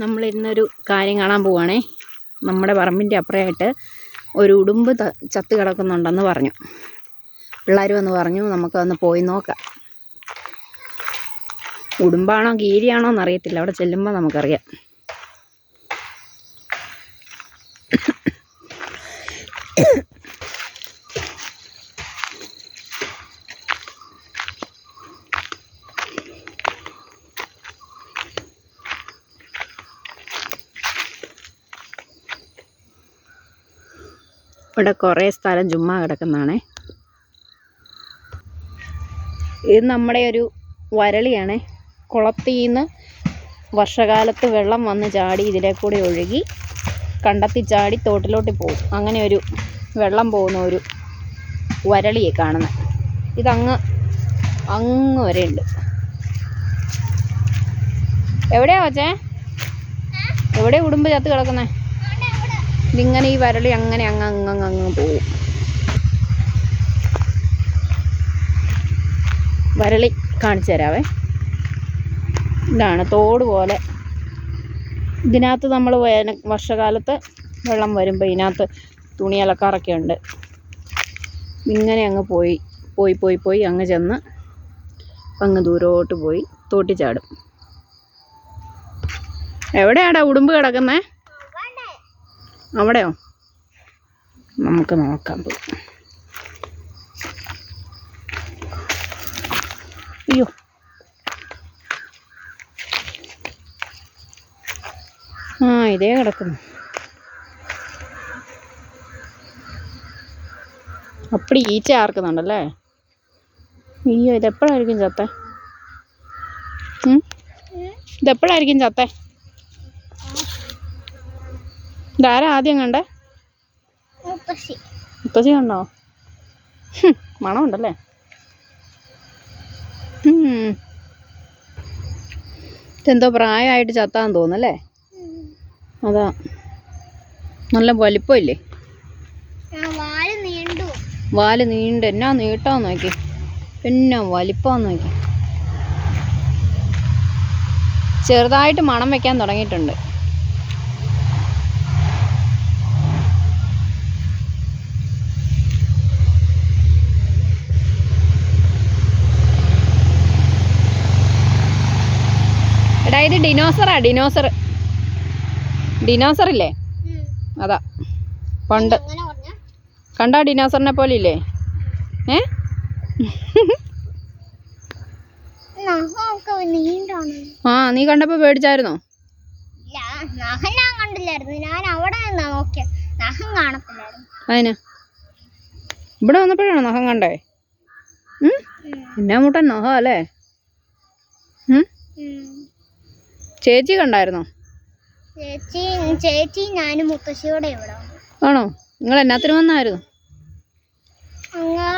നമ്മൾ ഇന്നൊരു കാര്യം കാണാൻ പോവാണേ. നമ്മുടെ പറമ്പിന്റെ അപ്പുറമായിട്ട് ഒരു ഉടുമ്പ് ചത്ത് കിടക്കുന്നുണ്ടെന്ന് പറഞ്ഞു. പിള്ളേർ വന്ന് പറഞ്ഞു നമുക്ക് ഒന്ന് പോയി നോക്കാം. ഉടുമ്പാണോ കീരിയാണോ എന്നറിയത്തില്ല. അവിടെ ചെല്ലുമ്പോൾ നമുക്കറിയാം. ഇവിടെ കുറേ സ്ഥലം ചുമ്മാ കിടക്കുന്നതാണേ. ഇത് നമ്മുടെ ഒരു വരളിയാണ്. കുളത്തിൽ നിന്ന് വർഷകാലത്ത് വെള്ളം വന്ന് ചാടി ഇതിലെ കൂടി ഒഴുകി കണ്ടത്തി ചാടി തോട്ടിലോട്ട് പോകും. അങ്ങനെ ഒരു വെള്ളം പോകുന്ന ഒരു വരളിയെ കാണുന്നത്. ഇതങ്ങ് അങ്ങ് വരെ ഉണ്ട്. എവിടെയാ വച്ചേ? എവിടെയാ ഉടുമ്പ് ചത്ത് കിടക്കുന്നേ? ഇതിങ്ങനെ ഈ വരളി അങ്ങനെ അങ്ങ് അങ്ങ് അങ്ങ് പോവും. വരളി കാണിച്ചു തരാവേ. ഇതാണ് തോട് പോലെ. ഇതിനകത്ത് നമ്മൾ വേന വർഷകാലത്ത് വെള്ളം വരുമ്പോൾ ഇതിനകത്ത് തുണി അലക്കാറൊക്കെ ഉണ്ട്. ഇങ്ങനെ അങ്ങ് പോയി പോയി പോയി പോയി അങ്ങ് ചെന്ന് അങ്ങ് ദൂരോട്ട് പോയി തോട്ടി ചാടും. എവിടെയാടാ ഉടുമ്പ് കിടക്കുന്നേ? അവിടെയോ? നമുക്ക് നോക്കാം പോയി. അയ്യോ. ആ ഇതേ കിടക്കുന്നു. അപ്പടി ഈച്ച ആർക്കുന്നുണ്ടല്ലേ? അയ്യോ ഇതെപ്പോഴായിരിക്കും ചത്തേ? ഇതെപ്പോഴായിരിക്കും ചത്തേ? ഇതാരാ ആദ്യം കണ്ടേ? മുത്തശ്ശി. കണ്ടോ? മണമുണ്ടല്ലേ? എന്തോ ഇതെന്തോ പ്രായമായിട്ട് ചത്താന്ന് തോന്നല്ലേ അതാ. നല്ല വലിപ്പമില്ലേ? ആ വാൽ നീണ്ടു. വാൽ നീണ്ട്. എന്നാ നീട്ടാന്ന് നോക്കി. എന്നാ വലിപ്പാന്ന് നോക്കി. ചെറുതായിട്ട് മണം വെക്കാൻ തുടങ്ങിയിട്ടുണ്ട്. ഇത് ഡിനോസറാ ഡിനോസർ ഡിനോസർ ഇല്ലേ? അതാ. പണ്ട്. കണ്ട ഡിനോസറിനെ പോലെ ഇല്ലേ ഏ ആ നീ കണ്ടപ്പോ പേടിച്ചായിരുന്നോ? അതിന് ഇവിടെ വന്നപ്പോഴാണോ നഖം കണ്ടേ? എന്നാ മുട്ടൻ നഖം അല്ലേ? ഉം? ചേച്ചി കണ്ടായിരുന്നോ? ചേച്ചി ചേച്ചി ഞാനും മുത്തശ്ശിയോടെ ഇവിടെ. ആണോ? നിങ്ങൾ എന്നാത്തിന് വന്നായിരുന്നു? ഞങ്ങൾ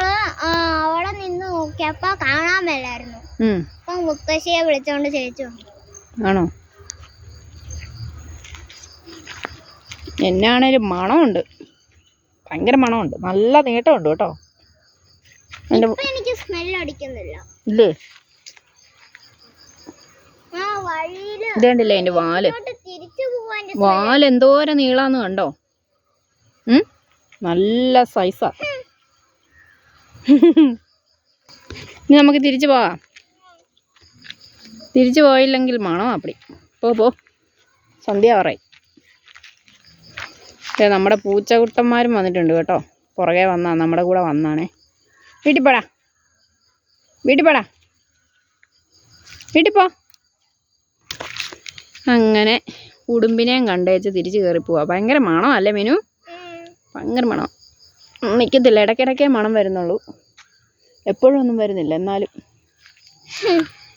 അവിടെ നിന്ന് നോക്കിയപ്പോ കാണാൻ മേലായിരുന്നു. അപ്പൊ മുത്തശ്ശിയെ വിളിച്ചോണ്ട് ചേച്ചി ആണോ? എന്നാണേലും മണമുണ്ട്. ഭയങ്കര മണമുണ്ട്. നല്ല നീട്ടമുണ്ട് കേട്ടോ. എനിക്ക് സ്മെല്ല് അടിക്കുന്നില്ല. ഇല്ലേ? ആ എന്റെ വാൽ? വാൽ എന്തോരം നീളാന്ന് കണ്ടോ? ഉം? നല്ല സൈസാ. ഇനി നമുക്ക് തിരിച്ചു പോവാം. തിരിച്ചു പോയില്ലെങ്കിൽ മണോ അപ്പടി. പോ പോ. സന്ധ്യ പറയും. നമ്മുടെ പൂച്ചകുട്ടന്മാരും വന്നിട്ടുണ്ട് കേട്ടോ. പുറകെ വന്നാ നമ്മുടെ കൂടെ വന്നാണേ. വീട്ടിൽ പോടാ. വീട്ടിൽ പോടാ. വീട്ടിൽ പോ. അങ്ങനെ ഉടുമ്പിനെയും കണ്ടേച്ച് തിരിച്ച് കയറി പോവാ. ഭയങ്കര മണം അല്ലേ മിനു? ഭയങ്കര മണം. നിൽക്കത്തില്ല ഇടയ്ക്കിടയ്ക്കേ മണം വരുന്നുള്ളൂ. എപ്പോഴും ഒന്നും വരുന്നില്ല എന്നാലും.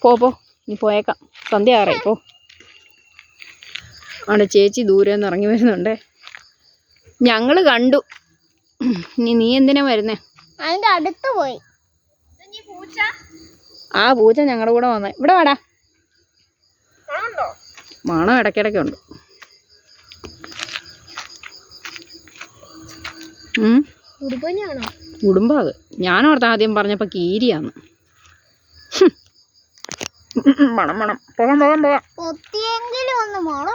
പോ പോ. നീ പോയേക്കാം. സന്ധ്യ ആറേ പോ. അവിടെ ചേച്ചി ദൂരെ നിന്ന് ഇറങ്ങി വരുന്നുണ്ടേ. ഞങ്ങൾ കണ്ടു. ഇനി നീ എന്തിനാ വരുന്നേ? അതിന്റെ അടുത്ത് പോയി. ആ പൂച്ച ഞങ്ങളുടെ കൂടെ വന്നേ. ഇവിടെ വാടാ. മണം ഇടയ്ക്കിടയ്ക്കുണ്ട്. ഉടുമ്പാ അത്. ഞാനോർത്ത് ആദ്യം പറഞ്ഞപ്പോൾ കീരിയാന്ന് മണം മണം. പോകാം പോകാം പോകാം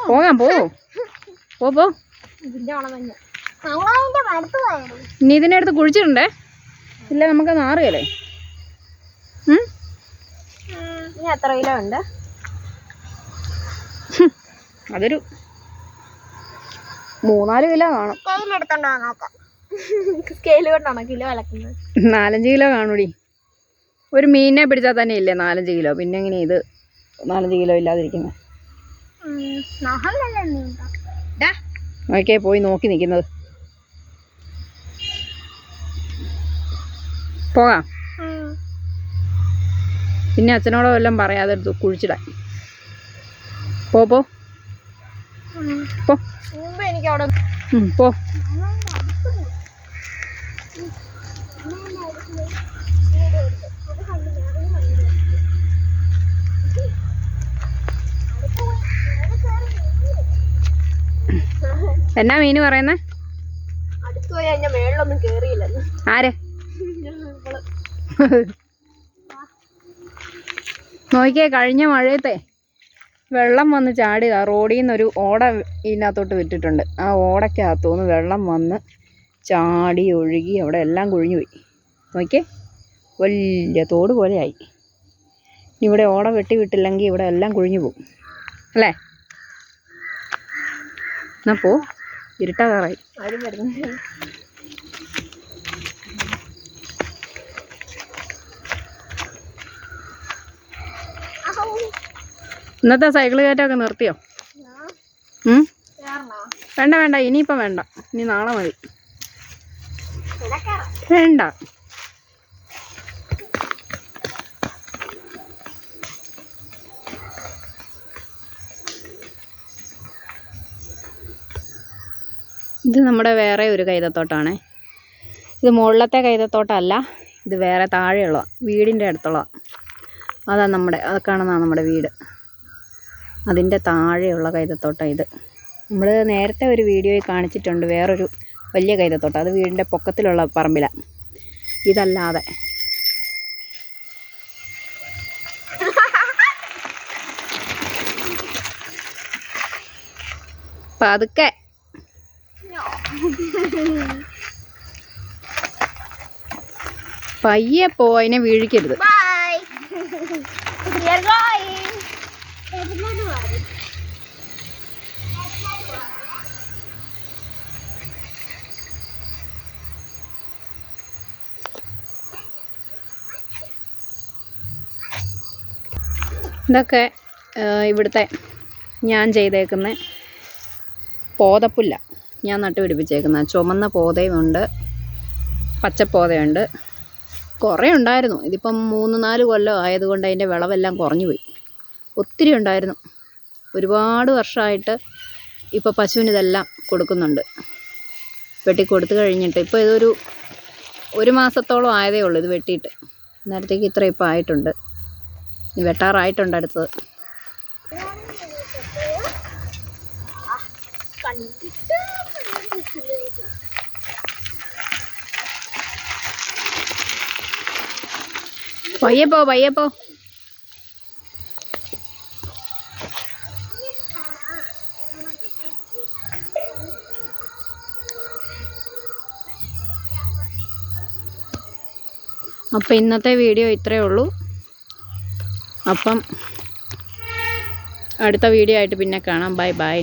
പോകാം പോ. പോ പോ. ഇനി ഇതിന്റെ അടുത്ത് കുഴിച്ചിട്ടുണ്ടേ ഇല്ല നമുക്ക് നാറുകയല്ലേ? എത്ര കിലോ ഉണ്ട്? അതൊരു മൂന്നാൽ കിലോ കാണും. സ്കെയിൽ കൊണ്ടാണോ കിലോ അളക്കുന്നത്? നാലഞ്ച് കിലോ കാണൂടി. ഒരു മീനിനെ പിടിച്ചാൽ തന്നെ ഇല്ലേ നാലഞ്ച് കിലോ? പിന്നെ എങ്ങനെ ഇത് നാലഞ്ച് കിലോ ഇല്ലാതിരിക്കുന്നത് നോക്കിയേ പോയി നോക്കി നിൽക്കുന്നത് പോകാം. പിന്നെ അച്ഛനോടോ എല്ലാം പറയാതെ എടുത്ത് കുഴിച്ചിടാൻ. പോ പോ. എനിക്ക് അവിടെ പോ. എന്നാ മീന് പറയുന്നേ? ആര്? നോക്കിയേ കഴിഞ്ഞ മഴയത്തെ. വെള്ളം വന്ന് ചാടിയതാ റോഡിൽ നിന്നൊരു ഓട ഇതിനകത്തോട്ട് വിട്ടിട്ടുണ്ട്. ആ ഓടയ്ക്കകത്തുനിന്ന് വെള്ളം വന്ന് ചാടി ഒഴുകി അവിടെ എല്ലാം കുഴിഞ്ഞു പോയി. നോക്കിയേ വലിയ തോട് പോലെയായി. ഇവിടെ ഓട വെട്ടി വിട്ടില്ലെങ്കിൽ ഇവിടെ എല്ലാം കുഴിഞ്ഞു പോകും. അല്ലേ? എന്നാ പോ ഇരുട്ടാകാറായി. ആരും വരുന്നില്ല. ഇന്നത്തെ സൈക്കിൾ കയറ്റമൊക്കെ നിർത്തിയോ? വേണ്ട വേണ്ട. ഇനിയിപ്പം വേണ്ട. ഇനി നാളെ മതി. വേണ്ട. ഇത് നമ്മുടെ വേറെ ഒരു കൈതത്തോട്ടാണ്. ഇത് മുകളിലത്തെ കൈതത്തോട്ടമല്ല ഇത് വേറെ താഴെയുള്ള വീടിന്റെ അടുത്തുള്ള അതാണ് നമ്മുടെ അത് കാണുന്നതാണ് നമ്മുടെ വീട്. അതിന്റെ താഴെയുള്ള കൈതത്തോട്ടം ഇത്. നമ്മൾ നേരത്തെ ഒരു വീഡിയോയിൽ കാണിച്ചിട്ടുണ്ട് വേറൊരു വലിയ കൈതത്തോട്ടം. അത് വീടിന്റെ പൊക്കത്തിലുള്ള പറമ്പിലാണ് ഇതല്ലാതെ. പതുക്കെ. പയ്യെ പോയിനെ വീഴിക്കരുത്. ബൈ ഇതൊക്കെ ഇവിടുത്തെ ഞാൻ ചെയ്തേക്കുന്ന പോതപ്പുല്ല. ഞാൻ നട്ടുപിടിപ്പിച്ചേക്കുന്ന ചുമന്ന പോതയുമുണ്ട് പച്ചപ്പോതയുണ്ട്. കുറേ ഉണ്ടായിരുന്നു. ഇതിപ്പം മൂന്ന് നാല് കൊല്ലം ആയതുകൊണ്ട് അതിന്റെ വിളവെല്ലാം കുറഞ്ഞു പോയി ഒത്തിരി ഉണ്ടായിരുന്നു. ഒരുപാട് വർഷമായിട്ട് ഇപ്പോൾ പശുവിന് ഇതെല്ലാം കൊടുക്കുന്നുണ്ട്. വെട്ടി കൊടുത്തു കഴിഞ്ഞിട്ട് ഇപ്പോൾ ഇതൊരു ഒരു മാസത്തോളം ആയതേ ഉള്ളൂ ഇത് വെട്ടിയിട്ട്. നേരത്തേക്ക് ഇത്ര ഇപ്പോൾ ആയിട്ടുണ്ട്. വെട്ടാറായിട്ടുണ്ട് അടുത്തത്. പയ്യപ്പോ പയ്യപ്പോ. പോ പയ്യെ പോ അപ്പം ഇന്നത്തെ വീഡിയോ ഇത്രയേ ഉള്ളൂ. അപ്പം അടുത്ത വീഡിയോ ആയിട്ട് പിന്നെ കാണാം. Bye bye.